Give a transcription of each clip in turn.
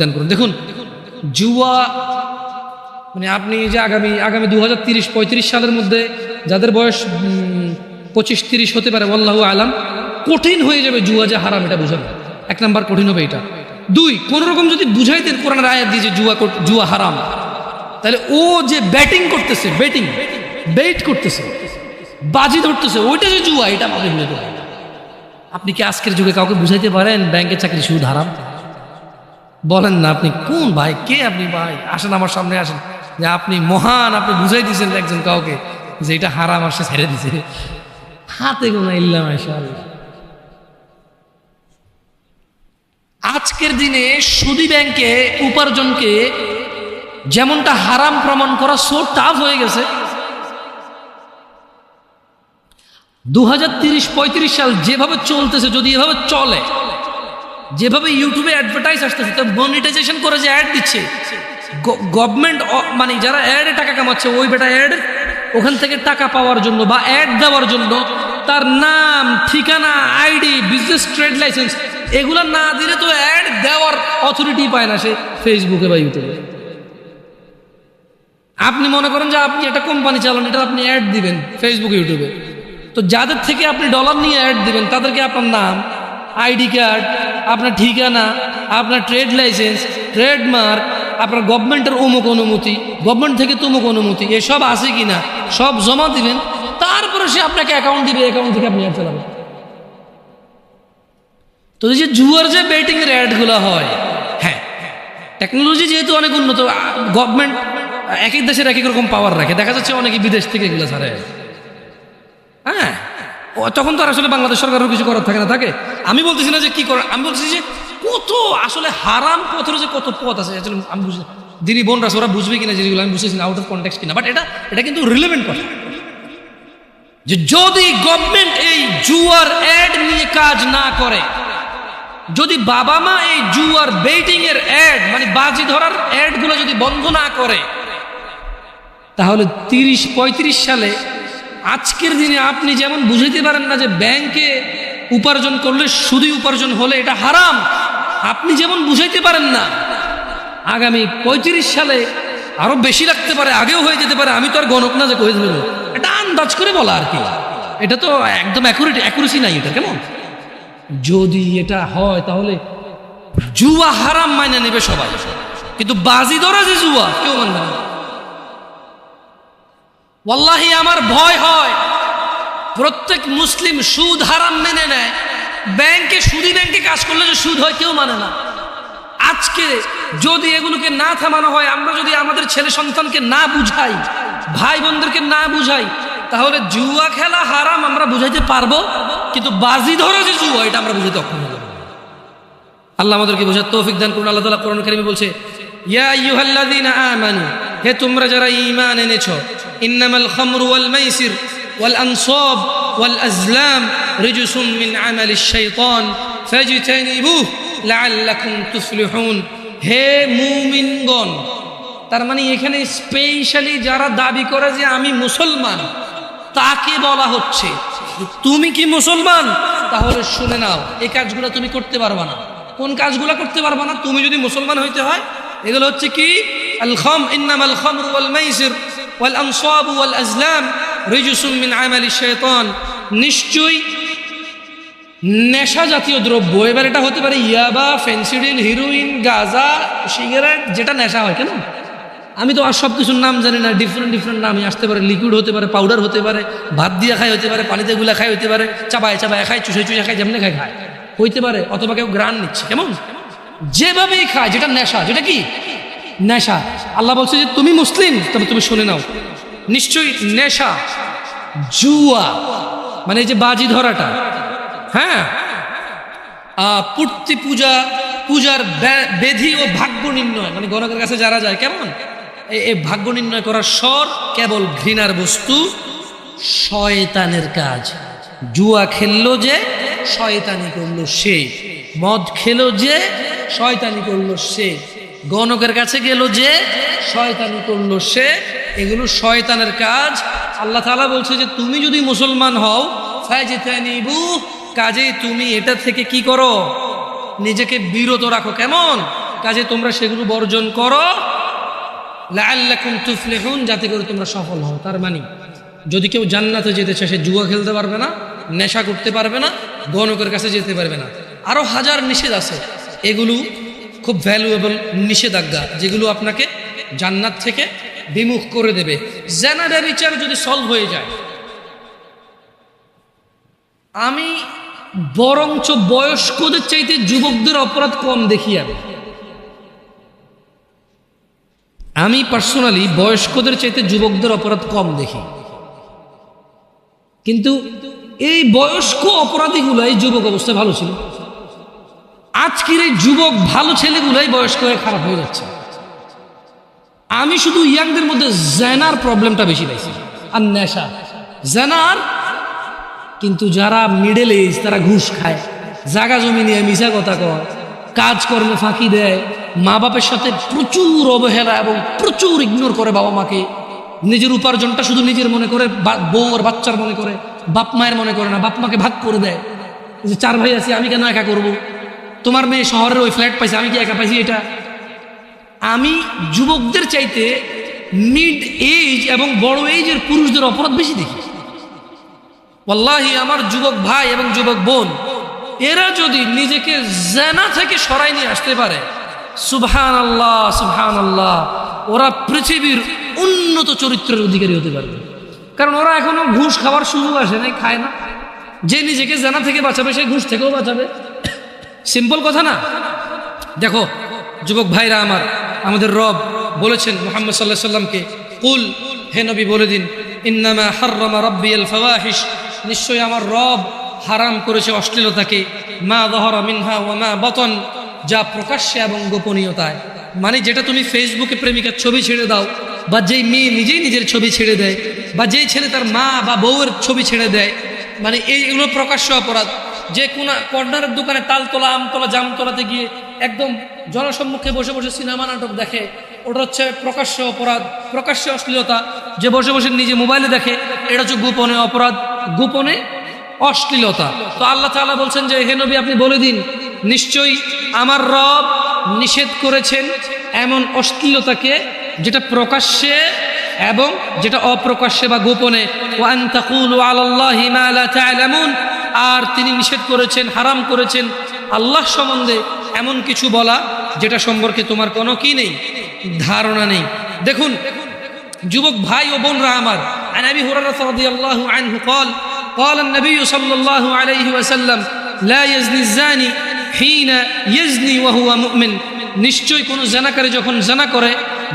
দান করুন। দেখুন, জুয়া মানে আপনি যে আগামী আগামী দু হাজার তিরিশ, পঁয়ত্রিশ সালের মধ্যে যাদের বয়স পঁচিশ তিরিশ হতে পারে আল্লাহু আলাম, কঠিন হয়ে যাবে জুয়া যে হারাম, এটা বুঝাবে এক নাম্বার কঠিন হবে এটা। দুই, কোন রকম যদি বুঝাইতেন কোরআনের আয়াত দিয়ে যে জুয়া জুয়া হারাম, তাহলে ও যে ব্যাটিং করতেছে, ব্যাটিং বেট করতেছে, বাজি ধরতেছে, ওইটা যে জুয়া, এটা আমাদের হয়ে আপনি কি আজকের যুগে কাউকে বুঝাইতে পারেন ব্যাংকের চাকরি সুদ হারাম? বলেন না আপনি কোন ভাই? কে আপনি ভাই? আসেন আমার সামনে, আসেন। যে আপনি মহান, আপনি বুঝাই দিয়েছেন একজন কাউকে যে এটা হারাম আসে ছেড়ে দিছে হাতে গোনা ইল্লাম আজকের দিনে সুদি ব্যাংকে উপার্জনকে যেমনটা হারাম প্রমাণ করা সো টাফ হয়ে গেছে। দু হাজার সাল যেভাবে চলতেছে, যদি এভাবে চলে যেভাবে ইউটিউবে অ্যাডভার্টাইজ আসতেছে, তো মনিটাইজেশন করে যে অ্যাড দিচ্ছে গভর্নমেন্ট মানে যারা অ্যাডে টাকা কামাচ্ছে, ওই বেটা অ্যাড ওখান থেকে টাকা পাওয়ার জন্য বা অ্যাড দেওয়ার জন্য তার নাম, ঠিকানা আইডি বিজনেস ট্রেড লাইসেন্স এগুলো না দিলে তো অ্যাড দেওয়ার অথরিটি পায় না সে ফেসবুকে বা ইউটিউবে আপনি মনে করেন যে আপনি একটা কোম্পানি চালান, এটা আপনি অ্যাড দিবেন ফেসবুক ইউটিউবে তো যাদের থেকে আপনি ডলার নিয়ে অ্যাড দিবেন, তাদেরকে আপনার নাম আইডি কার্ড, আপনার ঠিকানা, আপনার ট্রেড লাইসেন্স, ট্রেডমার্ক, আপনার গভর্নমেন্টের অমুক অনুমতি, গভর্নমেন্ট থেকে তমুক অনুমতি, এসব আছে কি না সব জমা দিবেন, তারপরে সে আপনাকে অ্যাকাউন্ট দিবে অ্যাকাউন্ট থেকে আপনি চালাবেন তো যে জুয়ার যে বেটিংয়ের অ্যাডগুলো হয় হ্যাঁ টেকনোলজি যেহেতু অনেক উন্নত গভর্নমেন্ট এক এক দেশের এক এক রকম পাওয়ার রাখে, দেখা যাচ্ছে অনেকে বিদেশ থেকে এগুলো ছাড়ে। হ্যাঁ তখন তো আর আসলে বাংলাদেশ সরকারের কিছু করার থাকে না, থাকে? আমি বলতেছি না যে কি করার আমি বলতেছি যে কত আসলে হারাম পথের যে কত পথ আছে, আসলে আমি বুঝি দিদি বোন রাস ওরা বুঝবে কিনা যেগুলো আমি বুঝেছি না আউট অফ কন্টেক্স কিনা বাট এটা এটা কিন্তু রিলেভেন্ট কথা। যে যদি গভর্নমেন্ট এই জুয়ার অ্যাড নিয়ে কাজ না করে, যদি বাবা মা এই জুয়ার বেটিং এর অ্যাড মানে বাজি ধরার অ্যাডগুলো যদি বন্ধ না করে, তাহলে তিরিশ পঁয়ত্রিশ সালে আজকের দিনে আপনি যেমন বুঝাইতে পারেন না যে ব্যাংকে উপার্জন করলে শুধুই উপার্জন হলে এটা হারাম, আপনি যেমন বুঝাইতে পারেন না, আগামী পঁয়ত্রিশ সালে আরও বেশি রাখতে পারে, আগেও হয়ে যেতে পারে, আমি তো আর গণক না যে কয়ে দেবো এটা আন্দাজ করে বলা আর কি। এটা তো একদম অ্যাকুরেট অ্যাকুরেসি নাই এটা কেমন? যদি এটা হয় তাহলে জুয়া হারাম মাইনে নেবে সবাই। কিন্তু বাজি ধরা যে জুয়া, কেউ মানবে না। ওয়াল্লাহি, আমার ভয় হয়। প্রত্যেক মুসলিম সুদ হারাম মেনে নেয়। ব্যাংকে, সুদি ব্যাংকে কাজ করলে যে সুদ হয়, কেউ মানে না। আজকে যদি এগুলোকে না থামানো হয়, আমরা যদি আমাদের ছেলে সন্তানকে না বুঝাই, ভাই বোনদেরকে না বুঝাই, তাহলে জুয়া খেলা হারাম আমরা বুঝাইতে পারব, কিন্তু বাজি ধরে যে জুয়া, এটা আমরা বুঝাইতে অক্ষম আল্লাহ আমাদেরকে বোঝার তৌফিক দান করুন। আল্লাহ তালা কোরআন কারিমে বলছে, ইয়া আইয়ুহাল্লাযীনা আমানু হে তোমরা যারা ঈমান এনেছ, ইন্নামাল খামরু ওয়াল মাইসির ওয়াল আনসাব ওয়াল আজলাম রিজসুম মিন আমালিশ শাইতান ফাজতানিবুহ লাআল্লাকুম তুফলিহুন। হে মুমিনগণ, তার মানে এখানে স্পেশালি যারা দাবি করে যে আমি মুসলমান, তাকে বলা হচ্ছে। তুমি কি মুসলমান? তাহলে শুনে নাও, এই কাজগুলো তুমি করতে পারবা না। কোন কাজগুলো করতে পারবা না? তুমি যদি মুসলমান হইতে হয়, এগুলো হচ্ছে কি? ওয়াল মাইসির ওয়াল আনসাব ওয়াল আজলাম রিজুসুম মিন আমালি শাইতান নিশ্চয়ই নেশা জাতীয় দ্রব্য, এবার এটা হতে পারে ইয়াবা, ফেন্সিডিল, হিরোইন, গাজা, সিগারেট, যেটা নেশা হয়, কেন? আমি তো আর সব কিছুর নাম জানি না ডিফারেন্ট ডিফারেন্ট নামই আসতে পারে। লিকুইড হতে পারে পাউডার হতে পারে, ভাত দিয়ে খাই হতে পারে, পানিতে গুলা খাই হতে পারে, চাবায় চাবায় খায়, চুষে চুষে খায়, যেমনি খায় খায়। হইতে পারে, অথবা কেউ গ্রান নিচ্ছে, কেমন? যেভাবেই খায়, যেটা নেশা, যেটা কি? নেশা। আল্লাহ বলছে যে তুমি মুসলিম, তবে তুমি শুনে নাও। নিশ্চয়ই নেশা, জুয়া মানে যে বাজি ধরাটা হ্যাঁ? পূর্তি পূজা, পূজার বেধি ও ভাগ্য নির্ণয় মানে গণকের কাছে যারা যায়, কেমন? এই ভাগ্য নির্ণয় করার স্বর কেবল ঘৃণার বস্তু, শয়তানের কাজ। জুয়া খেললো যে, শয়তানি করল সে। মদ খেলো যে, শয়তানি করল সে। গণকের কাছে গেল যে শয়তান করল সে। এগুলো শয়তানের কাজ। আল্লাহ তাআলা বলছে যে, তুমি যদি মুসলমান হও ফাইজিতানিবু কাজে তুমি এটা থেকে কি করো? নিজেকে বিরত রাখো। কেমন? কাজে তোমরা সেগুলো বর্জন করো। তুফলিহুন, যাতে করে তোমরা সফল হও। তার মানে যদি কেউ জান্নাতে যেতে চায়, সে জুয়া খেলতে পারবে না, নেশা করতে পারবে না, গণকের কাছে যেতে পারবে না। আরও হাজার নিষেধ আছে। এগুলো খুব ভ্যালুয়েবল নিষেধাজ্ঞা, যেগুলো আপনাকে জান্নাত থেকে বিমুখ করে দেবে। জেনারেল বিচার যদি সলভ হয়ে যায়, আমি বরঞ্চ বয়স্কদের চাইতে যুবকদের অপরাধ কম দেখি আমি। আমি পার্সোনালি বয়স্কদের চাইতে যুবকদের অপরাধ কম দেখি। কিন্তু এই বয়স্ক অপরাধীগুলাই যুবক অবস্থায় ভালো ছিল? আজকের এই যুবক ভালো ছেলেগুলাই বয়স্ক হয়ে খারাপ হয়ে যাচ্ছে। আমি শুধু ইয়াংদের মধ্যে জেনার প্রবলেমটা বেশি পাইছি। আর নেশা। জেনার, কিন্তু যারা মিডল এজ তারা ঘুষ খায়। জাগা জমি নিয়ে মিশা কথা কয়। কাজকর্মে ফাঁকি দেয়। মা বাপের সাথে প্রচুর অবহেলা এবং প্রচুর ইগনোর করে বাবা মাকে নিজের উপার্জনটা শুধু নিজের মনে করে বউ আর বাচ্চার মনে করে বাপ মায়ের মনে করে না বাপ মাকে ভাগ করে দেয়। যে চার ভাই আছি, আমি কেন একা করব? তোমার মেয়ে শহরের ওই ফ্ল্যাট পাইছে, আমি কি একা পাইছি এটা? আমি যুবকদের চাইতে মিড এজ এবং বড় এজের পুরুষদের অপরাধ বেশি দেখি। ওয়াল্লাহি, আমার যুবক ভাই এবং যুবক বোন, এরা যদি নিজেকে জেনা থেকে সরাই নিয়ে আসতে পারে সুবহান আল্লাহ সুবহান আল্লাহ ওরা পৃথিবীর উন্নত চরিত্রের অধিকারী হতে পারবে। কারণ ওরা এখনও ঘুষ খাওয়ার সুযোগ আসে নাই, খায় না। যে নিজেকে জেনা থেকে বাঁচাবে, সে ঘুষ থেকেও বাঁচাবে। সিম্পল কথা না? দেখো, যুবক ভাইরা আমার, আমাদের রব বলেছেন মোহাম্মদ সাল্লাহ সাল্লামকে, কুল, হে নবী, বলে দিন, ইন্নামা হার্রমা রব্বি আল ফাওয়াহিশ। নিশ্চয়ই আমার রব হারাম করেছে অশ্লীলতাকে, মা দহরা মিনহা ওয়া মা বতন, যা প্রকাশ্যে এবং গোপনীয়তায়। মানে যেটা তুমি ফেসবুকে প্রেমিকার ছবি ছেড়ে দাও, বা যেই মেয়ে নিজেই নিজের ছবি ছেড়ে দেয়, বা যেই ছেলে তার মা বা বউয়ের ছবি ছেড়ে দেয় মানে এইগুলো প্রকাশ্য অপরাধ। যে কোন কর্নারের দোকানে তালতলা আমতলা জামতলাতে গিয়ে একদম জনসম্মুখে বসে বসে সিনেমা নাটক দেখে। ওটা হচ্ছে প্রকাশ্য অপরাধ, প্রকাশ্য অশ্লীলতা। যে বসে বসে নিজে মোবাইলে দেখে, এটা হচ্ছে গোপনে অপরাধ, গোপনে অশ্লীলতা। তো আল্লাহ তাআলা বলছেন যে, হে নবী, আপনি বলে দিন, নিশ্চয়ই আমার রব নিষেধ করেছেন এমন অশ্লীলতাকে যেটা প্রকাশ্যে এবং যেটা অপ্রকাশ্যে বা গোপনে। ওয়ান তা'লামুন আর তিনি নিষেধ করেছেন হারাম করেছেন আল্লাহ সম্বন্ধে এমন কিছু বলা যেটা সম্পর্কে তোমার কোনো কি নেই ধারণা নেই দেখুন যুবক ভাই ও বোনরা আমার عن ابي هريره رضي الله عنه قال قال النبي صلى الله عليه وسلم لا يزني الزاني حين يزني وهو مؤمن নিশ্চয়ই কোনো জেনাকারী যখন জেনা করে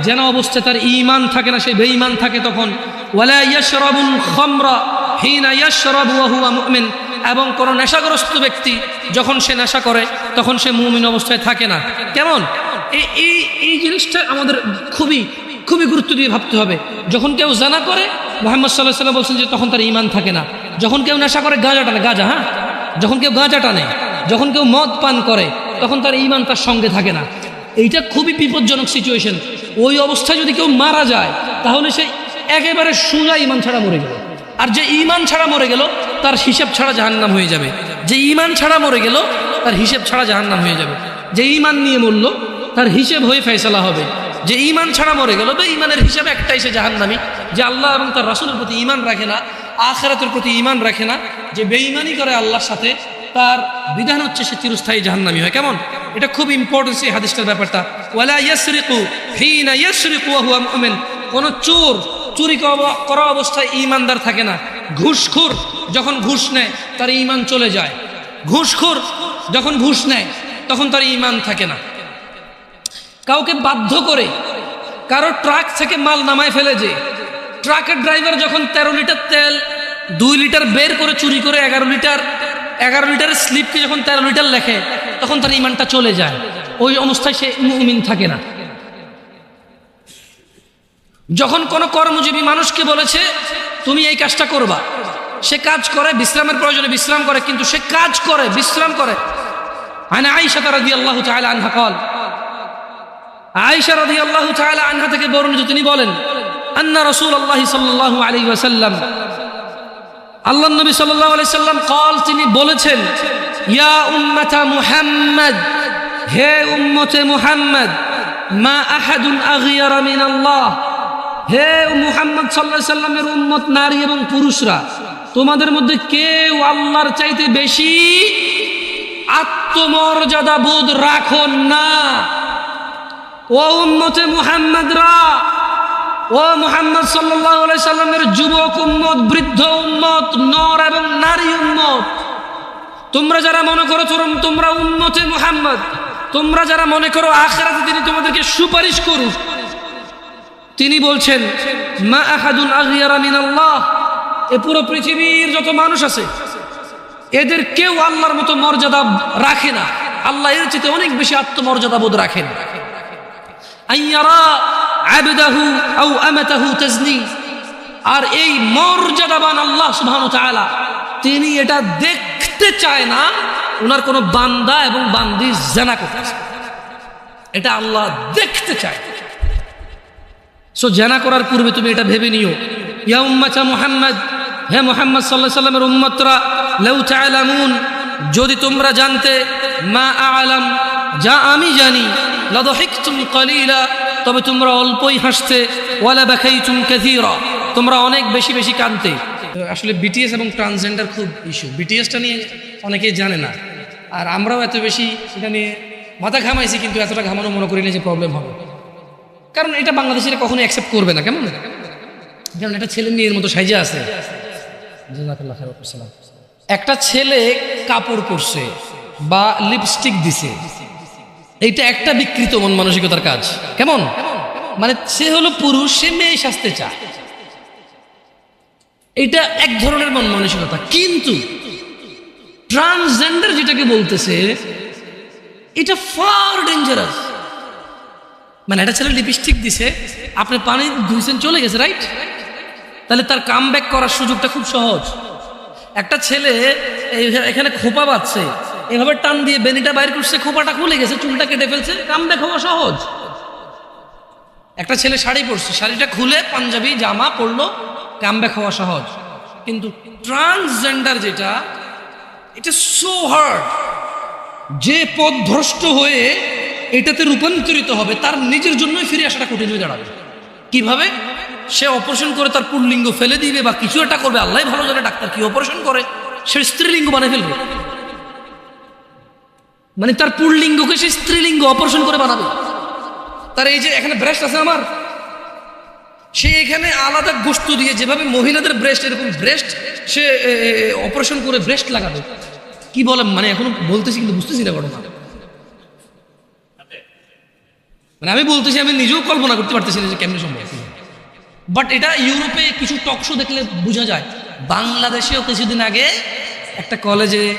জেনা অবস্থায় তার ঈমান থাকে না সে বেঈমান থাকে তখন ওয়ালা ইয়াশরাবুল খামরা হিনা ইয়াশরাবু ওয়া হুয়া মুমিন এবং কোন নেশাগ্রস্ত ব্যক্তি যখন সে নেশা করে, তখন সে মুমিন অবস্থায় থাকে না। কেমন? এই এই জিনিসটা আমাদের খুবই খুবই গুরুত্ব দিয়ে ভাবতে হবে। যখন কেউ জানা করে, মোহাম্মদ সাল্লাহ সাল্লাম বলছেন যে তখন তার ইমান থাকে না। যখন কেউ নেশা করে, গাঁজা টানে, গাঁজা হ্যাঁ? যখন কেউ গাঁজা টানে, যখন কেউ মদ পান করে, তখন তার ইমান তার সঙ্গে থাকে না। এইটা খুবই বিপজ্জনক সিচুয়েশন ওই অবস্থায় যদি কেউ মারা যায়, তাহলে সে একেবারে সোজা ইমান ছাড়া মরে গেল। আর যে ইমান ছাড়া মরে গেল তার হিসেব ছাড়া জাহান্নাম হয়ে যাবে। যে ইমান ছাড়া মরে গেল, তার হিসেব ছাড়া জাহান্নাম হয়ে যাবে। যে ইমান নিয়ে মরল, তার হিসেব হয়ে ফেসলা হবে। যে ইমান ছাড়া মরে গেল বা ইমানের হিসাবে একটাই সে জাহান্নামি। যে আল্লাহ এবং তার রাসুলের প্রতি ইমান রাখে না, আখেরাতের প্রতি ইমান রাখে না, যে বেঈমানি করে আল্লাহর সাথে, তার বিধান হচ্ছে সে চিরস্থায়ী জাহান্নামি হয়। কেমন? এটা খুব ইম্পর্টেন্ট সেই হাদিসটার ব্যাপারটা। ওয়ালা ইয়াসরিকু হিনা ইয়াসরিকু ওয়া হুয়া মুমিন। কোন চোর চুরি করা- অবস্থায় ইমানদার থাকে না। ঘুষখোর যখন ঘুষ নেয়, তার ইমান চলে যায়। ঘুষখোর যখন ঘুষ নেয়, তখন তার ইমান থাকে না। কাউকে বাধ্য করে কারও ট্রাক থেকে মাল নামায় ফেলে যে, ট্রাকের ড্রাইভার যখন তেরো লিটার তেল, দুই লিটার বের করে চুরি করে এগারো লিটার, এগারো লিটারের স্লিপকে যখন তেরো লিটার লেখে, তখন তার ইমানটা চলে যায়। ওই অবস্থায় সে মুমিন থাকে না। যখন কোনো কর্মজীবী মানুষকে বলেছে, তুমি এই কাজটা করবা। সে কাজ করে, বিশ্রামের প্রয়োজনে বিশ্রাম করে, কিন্তু সে কাজ করে, বিশ্রাম করে। আনা আইসা তারা দিয়ে আল্লাহ চাইলা আনহা কল। আয়সা রাদি আল্লাহ চাইলা আনহা থেকে বরণিত তিনি বলেন, আন্না রসুল আল্লাহ সাল্লাহ আলী ওয়াসাল্লাম। আল্লাহ নবী সাল্লাহ আলি সাল্লাম কল, তিনি বলেছেন, ইয়া উম্মাতা মুহাম্মদ, হে উম্মতে মুহাম্মদ, মা আহাদুন আগিয়ারা মিন আল্লাহ হে মুহাম্মদ সাল্লাল্লাহু সাল্লামের উম্মত নারী এবং পুরুষরা, তোমাদের মধ্যে কেউ আল্লাহর চাইতে বেশি আত্মমর্যাদা বোধ রাখো না। ও উম্মতে মুহাম্মদরা, ও মুহাম্মদ আলাইহি সাল্লামের যুবক উম্মত, বৃদ্ধ উম্মত, নর এবং নারী উম্মত, তোমরা যারা মনে করো চরম তোমরা উম্মতে মুহাম্মদ, তোমরা যারা মনে করো আখেরাতে তিনি তোমাদেরকে সুপারিশ করুক তিনি বলছেন, মা আহাদুন আগিয়ারা মিনাল্লাহ। এ পুরো পৃথিবীর যত মানুষ আছে, এদের কেউ আল্লাহর মতো মর্যাদা রাখে না। আল্লাহ এর চেয়ে অনেক বেশি আত্মমর্যাদা বোধ রাখেন। আর এই মর্যাদাবান আল্লাহ সুবহানাহু ওয়া তাআলা, তিনি এটা দেখতে চায় না ওনার কোনো বান্দা এবং বান্দি জানা করতেছে। এটা আল্লাহ দেখতে চায়। সো জানা করার পূর্বে তুমি এটা ভেবে নিও। ইয়া উম্মাতা মুহাম্মদ, হে মোহাম্মদ আলাইহি সাল্লামের উম্মতরা, লাউ তাআলামুন, যদি তোমরা জানতে, মা আলাম, যা আমি জানি, লাদহিকতুম কলিলা, তবে তোমরা অল্পই হাসতে, ওয়ালা বাকাইতুম কাসীরা, তোমরা অনেক বেশি বেশি কাঁদতে। আসলে বিটিএস এবং ট্রান্সজেন্ডার খুব ইস্যু বিটিএসটা নিয়ে অনেকেই জানে না। আর আমরাও এত বেশি সেটা নিয়ে মাথা ঘামাইছি, কিন্তু এতটা ঘামানো মনে করি না যে প্রবলেম হবে। কারণ এটা বাংলাদেশিরা কখনো অ্যাকসেপ্ট করবে না, কেমন? কারণ একটা ছেলে মেয়ের মতো সাইজে আছে। একটা ছেলে কাপড় পরছে বা লিপস্টিক দিছে। এইটা একটা বিকৃত মন মানসিকতার কাজ, কেমন? মানে সে হলো পুরুষ, সে মেয়ে সাজতে চায়। এটা এক ধরনের মন মানসিকতা। কিন্তু ট্রান্সজেন্ডার যেটাকে বলতেছে, এটা ফার ডেঞ্জারাস মানে একটা ছেলে লিপস্টিক দিছে, আপনি পানি ধুইছেন, চলে গেছে রাইট তাহলে তার কাম করার সুযোগটা খুব সহজ। একটা ছেলে এখানে খোপা বাচ্ছে এভাবে টান দিয়ে বেনিটা বাইর করছে, খোপাটা খুলে গেছে, চুলটা কেটে ফেলছে কাম হওয়া সহজ। একটা ছেলে শাড়ি পরছে, শাড়িটা খুলে পাঞ্জাবি, জামা পরলো কাম হওয়া সহজ। কিন্তু ট্রান্সজেন্ডার যেটা এটা সো হার্ড যে পথ ভ্রষ্ট হয়ে এটাতে রূপান্তরিত হবে, তার নিজের জন্যই ফিরে আসাটা কঠিন হয়ে দাঁড়াবে। কীভাবে? সে অপারেশন করে তার পুল্লিঙ্গ ফেলে দিবে বা কিছু একটা করবে, আল্লাহ ভালো জানে ডাক্তার কি অপারেশন করে, সে স্ত্রীলিঙ্গ বানিয়ে ফেলবে। মানে তার পুল্লিঙ্গকে সে স্ত্রীলিঙ্গ অপারেশন করে বানাবে। তার এই যে এখানে ব্রেস্ট আছে আমার, সে এখানে আলাদা গোস্ত দিয়ে যেভাবে মহিলাদের ব্রেস্ট এরকম ব্রেস্ট সে অপারেশন করে ব্রেস্ট লাগাবে। কি বলে মানে এখনও বলতেছি কিন্তু বুঝতেছি না ঘটনা মানে আমি বলতেছি, আমি নিজেও কল্পনা করতে পারতেছি না যে কেমনি সম্ভব। বাট এটা ইউরোপে কিছু টকশো দেখলে বোঝা যায়। বাংলাদেশেও কিছুদিন আগে একটা কলেজে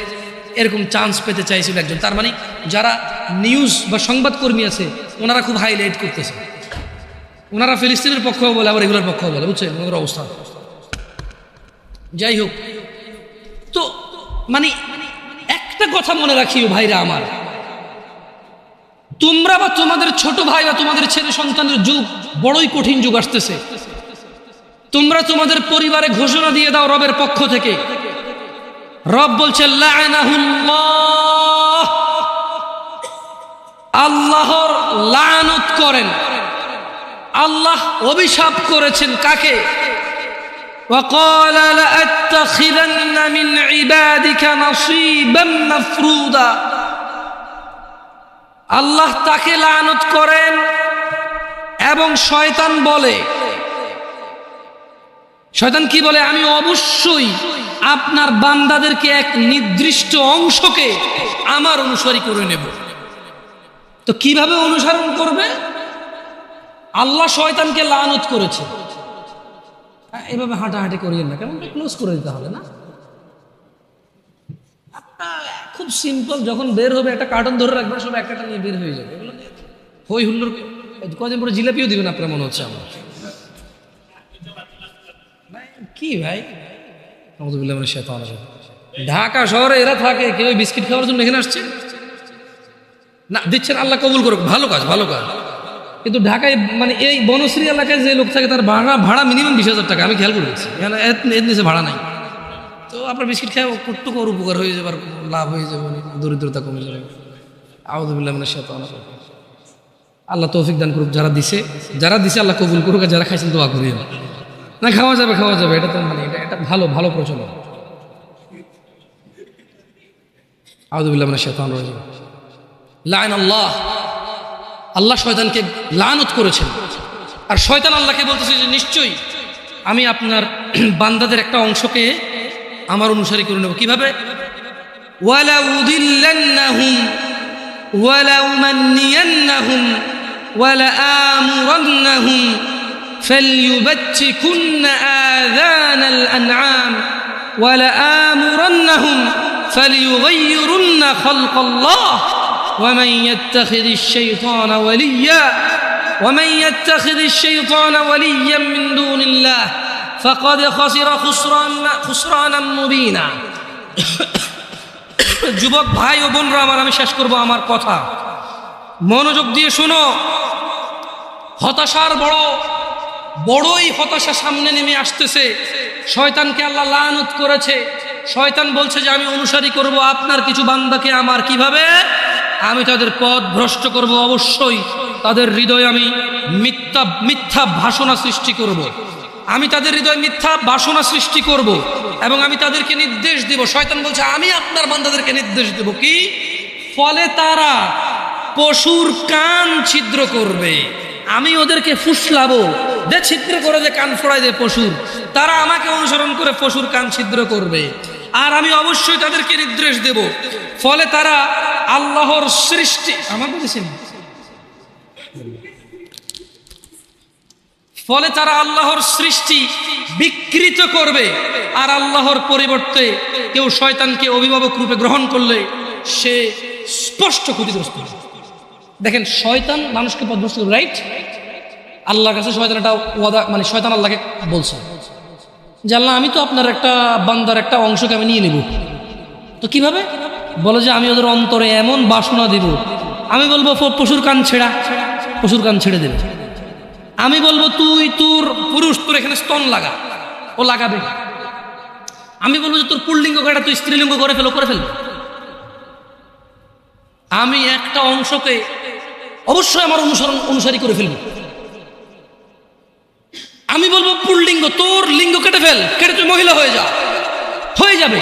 এরকম চান্স পেতে চাইছিল একজন। তার মানে যারা নিউজ বা সংবাদকর্মী আছে, ওনারা খুব হাইলাইট করতেছে। ওনারা ফিলিস্তিনের পক্ষেও বলে, আবার এগুলোর পক্ষেও বলে, বুঝছেন? ওনার অবস্থা। যাই হোক। তো মানে একটা কথা মনে রাখিও ভাইরা আমার। তোমরা বা তোমাদের ছোট ভাই বা তোমাদের ছেলে সন্তানের যুগ বড়ই কঠিন যুগ আসতেছে তোমরা তোমাদের পরিবারে ঘোষণা দিয়ে দাও রবের পক্ষ থেকে রব বলছে লাআনাহুল্লাহ। আল্লাহর লানত করেন আল্লাহ অভিশাপ করেছেন কাকে وقال لأتخذن من عبادك نصيبا مفروضا আল্লাহ তাকে লানত করেন এবং শয়তান বলে। শয়তান কি বলে? আমি অবশ্যই আপনার বান্দাদেরকে এক নির্দিষ্ট অংশকে আমার অনুসারী করে নেব। তো কীভাবে অনুসরণ করবে? আল্লাহ শয়তানকে লানত করেছে। এভাবে হাঁটাহাঁটি করিয়েন না। কেমন? ক্লোজ করে দিতে হবে না আপনার খুব সিম্পল যখন বের হবে, একটা কার্টন ধরে রাখবেন সব একটা নিয়ে বের হয়ে যাবে। এগুলো হই হুল্লোর কদিন পরে জিলাপিও দিবেন আপনার, মনে হচ্ছে আমার। কি ভাই? ঢাকা শহরে এরা থাকে, কেউ বিস্কিট খাওয়ার জন্য এখানে আসছে? না, দিচ্ছেন আল্লাহ কবুল করুক, ভালো কাজ ভালো কাজ। কিন্তু ঢাকায় মানে এই বনশ্রী এলাকায় যে লোক থাকে, তার ভাড়া ভাড়া মিনিমাম বিশ হাজার টাকা, আমি খেয়াল করেছি এখানে এর নিচে ভাড়া নাই। তো আপনার বিস্কিট খায় কতটুকু ওর উপকার হয়ে যাবে লাভ হয়ে যাবে অনেক দরিদ্রতা কমে যাবে। আউদুবিল্লাহ মানে আল্লাহ তৌফিক দান করুক, যারা দিছে যারা দিছে আল্লাহ কবুল করুক, আর যারা খাইছেন দোয়া করিও। না, খাওয়া যাবে খাওয়া যাবে, এটা তো মানে এটা এটা ভালো ভালো প্রচলন। আউদুবিল্লাহ মানে শেতান লাইন আল্লাহ আল্লাহ শয়তানকে লানত করেছেন। আর শয়তান আল্লাহকে বলতেছে যে, নিশ্চয়ই আমি আপনার বান্দাদের একটা অংশকে আমার অনুসারী করে নেব কিভাবে وَلَأُضِلَّنَّهُمْ وَلَأُمَنِّيَنَّهُمْ وَلَآمُرَنَّهُمْ فَلْيُبَتِّكُنَّ آذَانَ الْأَنْعَامِ وَلَآمُرَنَّهُمْ فَلْيُغَيِّرُنَّ خَلْقَ اللَّهِ ومن يتخذ الشيطان وليا ومن يتخذ الشيطان وليا من دون الله فقد خسر خسرانا خسرانا مبينا যুবক ভাই ও বোনরা আমার আমি শেষ করব আমার কথা মনোযোগ দিয়ে শোনো হতাশার বড় বড়ই হতাশা সামনে নেমে আসতেছে শয়তানকে আল্লাহ লানত করেছে শয়তান বলছে যে আমি অনুসারী করব আপনার কিছু বান্দাকে আমার কিভাবে আমি তাদের পথ ভ্রষ্ট করব অবশ্যই তাদের হৃদয়ে আমি মিথ্যা মিথ্যা ভাষণা সৃষ্টি করব। আমি তাদের হৃদয়ে মিথ্যা বাসনা সৃষ্টি করব। এবং আমি তাদেরকে নির্দেশ দেব। শয়তান বলছে, আমি আপনার বান্দাদেরকে নির্দেশ দেব কি? ফলে তারা পশুর কান ছিদ্র করবে। আমি ওদেরকে ফুসলাবো। যে ছিদ্র করে যে কান ফোড়াই দেয় পশুর। তারা আমাকে অনুসরণ করে পশুর কান ছিদ্র করবে। আর আমি অবশ্যই তাদেরকে নির্দেশ দেব। ফলে তারা আল্লাহর সৃষ্টি আমার বলেছেন? ফলে তারা আল্লাহর সৃষ্টি বিকৃত করবে আর আল্লাহর পরিবর্তে কেউ শয়তানকে অভিভাবক রূপে গ্রহণ করলে সে স্পষ্ট ক্ষতিগ্রস্ত দেখেন, শয়তান মানুষকে পদভ্রষ্ট রাইট আল্লাহর কাছে শয়তান একটা ওয়াদা মানে শয়তান আল্লাহকে বলছে যে, আল্লাহ, আমি তো আপনার একটা বান্দার একটা অংশকে আমি নিয়ে নেব। তো কীভাবে? বলে যে, আমি ওদের অন্তরে এমন বাসনা দিব, আমি বলব, পশুর কান ছেড়া, পশুর কান ছেড়ে দেবে। আমি বলব, তুই তোর পুরুষ, তোর এখানে স্তন লাগা। ও লাগাবে। আমি বলব যে, তোর পুল্লিঙ্গ কাটা তুই স্ত্রীলিঙ্গ করে ফেলো, করে ফেলব। আমি একটা অংশকে অবশ্যই আমার অনুসরণ, অনুসারী করে ফেলব। আমি বলব, পুল্লিঙ্গ, তোর লিঙ্গ কেটে ফেল। কেটে তুই মহিলা হয়ে যা। হয়ে যাবে।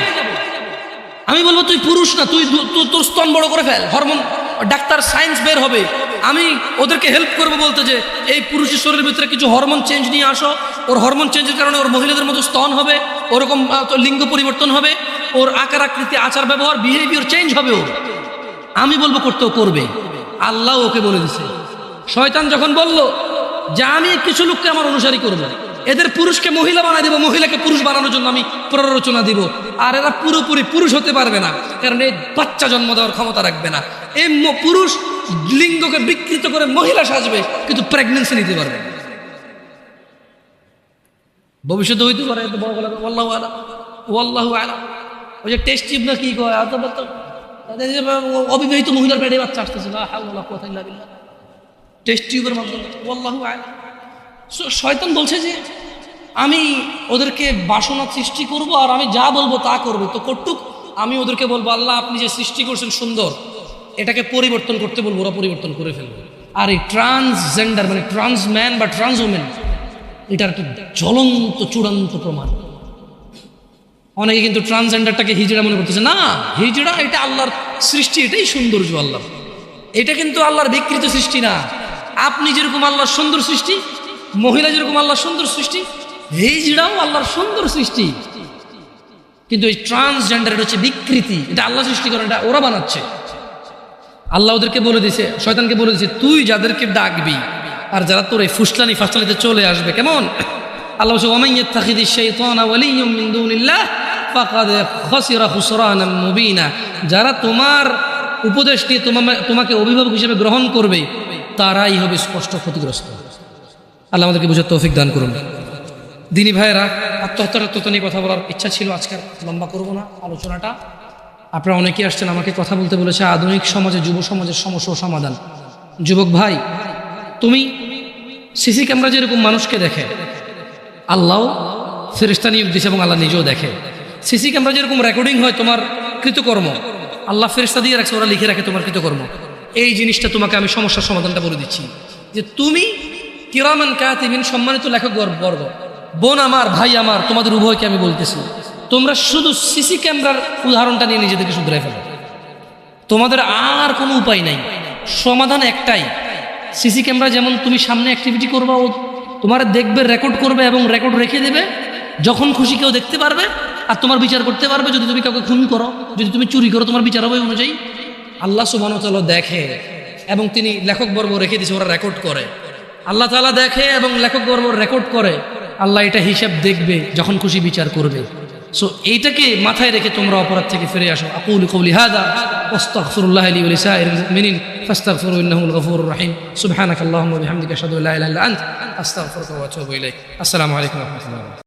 আমি বলব, তুই পুরুষ না, তুই তোর স্তন বড় করে ফেল। হরমোন, ডাক্তার সায়েন্স বের হবে। আমি ওদেরকে হেল্প করব বলতে যে, এই পুরুষের শরীরের ভিতরে কিছু হরমোন চেঞ্জ নিয়ে আসো। ওর হরমোন চেঞ্জের কারণে ওর মহিলাদের মতো স্তন হবে, ওরকম লিঙ্গ পরিবর্তন হবে, ওর আকার, আকৃতি, আচার, ব্যবহার বিহেভিয়ার চেঞ্জ হবে ওর। আমি বলব করতেও করবে। আল্লাহ ওকে বলে দিছে। শয়তান যখন বলল যে, আমি কিছু লোককে আমার অনুসারী করব। এদের পুরুষকে মহিলা বানাই দেবো মহিলাকে পুরুষ বানানোর জন্য আমি প্ররোচনা দিব। আর এরা পুরোপুরি পুরুষ হতে পারবে না কারণ এই বাচ্চা জন্ম দেওয়ার ক্ষমতা রাখবে না। এই পুরুষ লিঙ্গকে বিকৃত করে মহিলা সাজবে কিন্তু প্রেগনেন্সি নিতে পারবে ভবিষ্যতে হইতে পারে বড় গলা করে, ওয়াল্লাহু আলাম ওয়াল্লাহু আলাম ওই যে টেস্ট টিপ না কি কয় অবিবাহিত মহিলার পেটে বাচ্চা আসতেছে না হাউলা কথা টেস্ট টিউবের মাধ্যমে ওয়াল্লাহু আলাম So, শয়তান বলছে যে, আমি ওদেরকে বাসনা সৃষ্টি করব আর আমি যা বলব তা করবে। তো কটুক আমি ওদেরকে বলব, আল্লাহ আপনি যে সৃষ্টি করছেন সুন্দর, এটাকে পরিবর্তন করতে বলব, ওরা পরিবর্তন করে ফেলবে। আর এই ট্রান্সজেন্ডার মানে ট্রান্সম্যান বা ট্রান্স ওমেন এটার একটা জ্বলন্ত, চূড়ান্ত প্রমাণ। অনেকে কিন্তু ট্রান্সজেন্ডারটাকে হিজড়া মনে করতেছে, না, হিজড়া এটা আল্লাহর সৃষ্টি, এটাই সৌন্দর্য আল্লাহ এটা কিন্তু আল্লাহর বিকৃত সৃষ্টি না। আপনি যেরকম আল্লাহর সুন্দর সৃষ্টি মহিলা যেরকম আল্লাহর সুন্দর সৃষ্টি, হিজড়াও আল্লাহর সুন্দর সৃষ্টি। কিন্তু এই ট্রান্সজেন্ডার হচ্ছে বিকৃতি, এটা আল্লাহ সৃষ্টি করে এটা ওরা বানাচ্ছে। আল্লাহ ওদেরকে বলে দিছে, শয়তানকে বলে দিছে, তুই যাদেরকে ডাকবি, আর যারা তোর এই ফুসলানি ফাসলানিতে চলে আসবে, কেমন? আল্লাহ যারা তোমার উপদেশ নিয়ে তোমাকে অভিভাবক হিসেবে গ্রহণ করবে, তারাই হবে স্পষ্ট ক্ষতিগ্রস্ত। আল্লাহ আমাদেরকে বুঝার তৌফিক দান করুন। দিনী ভাইয়েরা, আত্মহত্যার তত্ত্ব নিয়ে কথা বলার ইচ্ছা ছিল আজকের লম্বা করব না আলোচনাটা। আপনারা অনেকেই আসছেন, আমাকে কথা বলতে বলেছে, আধুনিক সমাজে, যুব সমাজের সমস্যা সমাধান। যুবক ভাই, তুমি সিসি ক্যামেরা যেরকম মানুষকে দেখে আল্লাহ ফেরিস্তা নিয়োগ দিছে এবং আল্লাহ নিজেও দেখে। সিসি ক্যামেরা যেরকম রেকর্ডিং হয় তোমার কৃতকর্ম, আল্লাহ ফেরিস্তা দিয়ে রাখছে, ওরা লিখে রাখে তোমার কৃতকর্ম। এই জিনিসটা তোমাকে আমি সমস্যার সমাধানটা বলে দিচ্ছি। যে তুমি কিরামান কাতিবিন সম্মানিত লেখক বর- বর্গ। বোন আমার, ভাই আমার, তোমাদের উভয়কে আমি বলতেছি, তোমরা শুধু সিসি ক্যামেরার উদাহরণটা নিয়ে নিজেদেরকে শুধরাই ফেলো। তোমাদের আর কোনো উপায় নাই। সমাধান একটাই। সিসি ক্যামেরা যেমন তুমি সামনে অ্যাক্টিভিটি করবা, ও তোমার দেখবে রেকর্ড করবে এবং রেকর্ড রেখে দেবে। যখন খুশি কেউ দেখতে পারবে আর তোমার বিচার করতে পারবে। যদি তুমি কাউকে খুন করো, যদি তুমি চুরি করো, তোমার বিচার হবে অনুযায়ী। আল্লাহ সুবাহ দেখে এবং তিনি লেখক বর্গ রেখে দিয়েছে, ওরা রেকর্ড করে। আল্লাহ তালা দেখে এবং লেখক গর্ব রেকর্ড করে, আল্লাহ এটা হিসাব দেখবে যখন খুশি বিচার করবে। সো এইটাকে মাথায় রেখে তোমরা অপরাধ থেকে ফিরে আসো। আকুল কৌলি হাদা, ওয়াস্তাগফিরুল্লাহ আলী আলী সাহের মুমিনিন, ফাস্তাগফিরু গফুর রহিম। সুবহানাকাল্লাহুম্মা ওয়া বিহামদিকা আশহাদু আল্লা ইলাহা ইল্লা আনতা, আস্তাগফিরুকা ওয়া আতুবু ইলাইক। আসসালামু আলাইকুম ওয়া রাহমাতুল্লাহ